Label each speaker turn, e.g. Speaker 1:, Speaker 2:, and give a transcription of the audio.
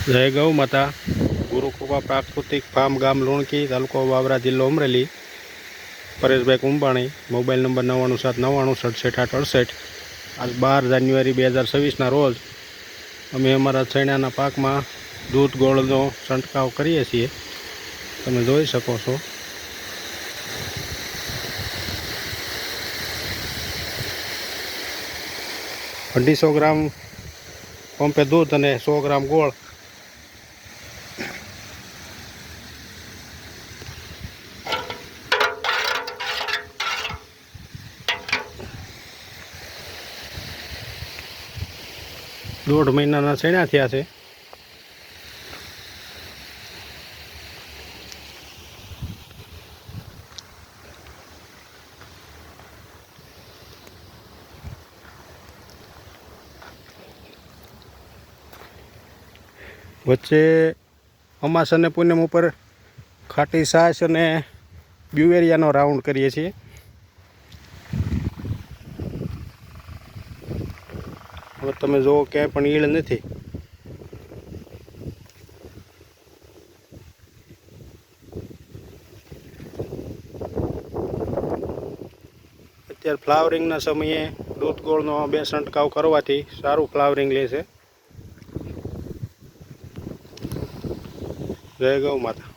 Speaker 1: જય ગૌ માતા ગુરુકૃપા પ્રાકૃતિક ફાર્મ ગામ લુણકી, તાલુકો બાબરા જિલ્લો અમરેલી, પરેશભાઈ કુંભાણી મોબાઈલ નંબર નવ્વાણું સાત નવ્વાણું સડસઠ આઠ અડસઠ. આજ બાર જાન્યુઆરી બે હજાર છવ્વીસના રોજ અમે અમારા ચણાના પાકમાં દૂધ, ગોળનો છંટકાવ કરીએ છીએ. તમે જોઈ શકો છો. અઢીસો ગ્રામ પંપે દૂધ અને સો ગ્રામ ગોળ દોઢ મહિનાના ચણ્યા થયા છે. વચ્ચે અમાસ અને પૂનમ ઉપર ખાટી સાસ અને બ્યુવેરિયાનો રાઉન્ડ કરીએ છીએ. હવે તમે જુઓ ક્યાંય પણ ઈળ નથી. અત્યારે ફ્લાવરિંગના સમયે દૂધ ગોળનો બે છંટકાવ કરવાથી સારું ફ્લાવરિંગ લે છે. જય ગૌ માતા.